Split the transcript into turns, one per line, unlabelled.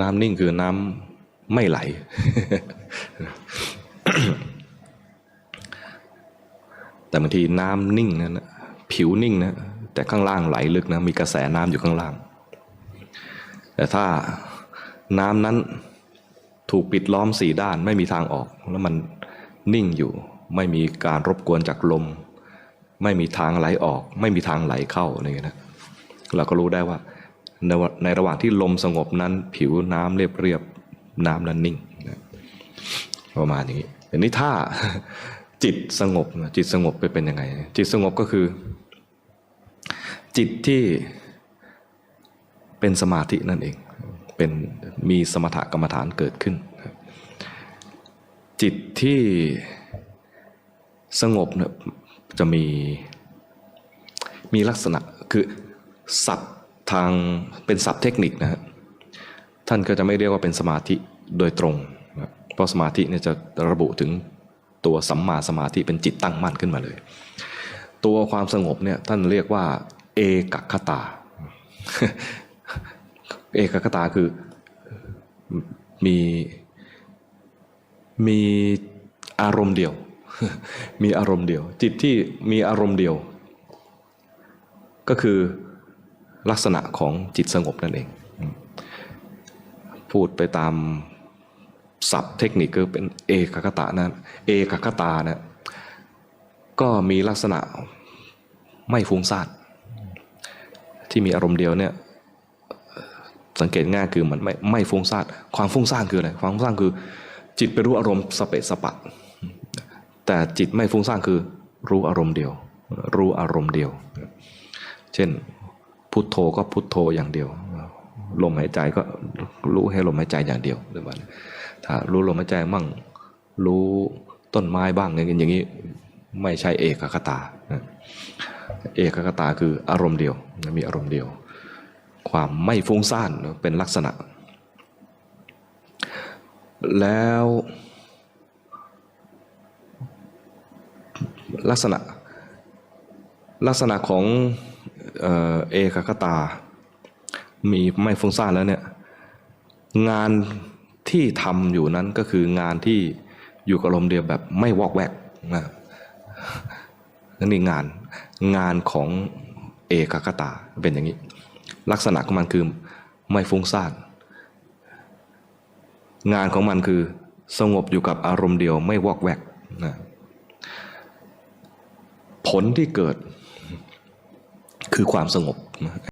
น้ำนิ่งคือน้ำไม่ไหล แต่บางทีน้ำนิ่งนั้นนะผิวนิ่งนะแต่ข้างล่างไหลลึกนะมีกระแสน้ำอยู่ข้างล่าง แต่ถ้าน้ำนั้นถูกปิดล้อมสี่ด้านไม่มีทางออก แล้วมันนิ่งอยู่ไม่มีการรบกวนจากลม ไม่มีทางไหลออก ไม่มีทางไหลเข้าอะไรอย่างเงี้ยนะเราก็รู้ได้ว่า ในในระหว่างที่ลมสงบนั้นผิวน้ำเรียบเรียบๆน้ำนั้นนิ่งนะประมาณอย่างนี้อันนี้ถ้าจิตสงบจิตสงบไปเป็นยังไง จิตสงบก็คือ จิตที่เป็นสมาธินั่นเองเป็นมีสมถกรรมฐานเกิดขึ้น จิตที่สงบเนี่ยจะมีมีลักษณะคือศัพ ทางเป็นศัพท์เทคนิคนะฮะท่านก็จะไม่เรียกว่าเป็นสมาธิโดยตรงนะเพราะสมาธิเนี่ยจะระบุถึงตัวสัมมาสมาธิเป็นจิตตั้งมั่นขึ้นมาเลย ตัวความสงบเนี่ยท่านเรียกว่าเอกคตา เอกคตาคือมีมีอารมณ์เดียว มีอารมณ์เดียว จิตที่มีอารมณ์เดียว ก็คือ ลักษณะของจิตสงบนั่นเอง พูดไปตามศัพท์เทคนิคก็เป็นเอกคตานะเอกคตานะก็มีลักษณะไม่ฟุ้งซ่านที่มีอารมณ์เดียวเนี่ยสังเกตง่ายคือมันไม่ไม่ฟุ้งซ่านความฟุ้งซ่านคืออะไรความฟุ้งซ่านคือ จิตไปรู้อารมณ์สเปะสปะ แต่จิตไม่ฟุ้งซ่านคือรู้อารมณ์เดียว รู้อารมณ์เดียว เช่น พุทโธก็พุทโธอย่างเดียว ลมหายใจก็รู้ให้ลมหายใจอย่างเดียวหรือว่าถ้ารู้ลมหายใจมั่ง รู้ต้นไม้บ้างอย่างนี้อย่างนี้ไม่ใช่เอกคตาเอกคตาคืออารมณ์เดียวมีอารมณ์เดียว ความไม่ฟุ้งซ่านเป็นลักษณะ แล้วลักษณะลักษณะของ เอ่อเอกคตา มีไม่ฟุ้งซ่านแล้วเนี่ยงานที่ทำอยู่นั้นก็คืองานที่อยู่กับลมณ์เดียวแบบไม่วอกแวกนะนั่นนี่งานงานของเอกคตาเป็นอย่างนี้ ลักษณะของมันคือไม่ฟุ้งซ่านงานของมันคือสงบอยู่กับอารมณ์เดียวไม่วอกแวกนะผลที่เกิด คือความสงบ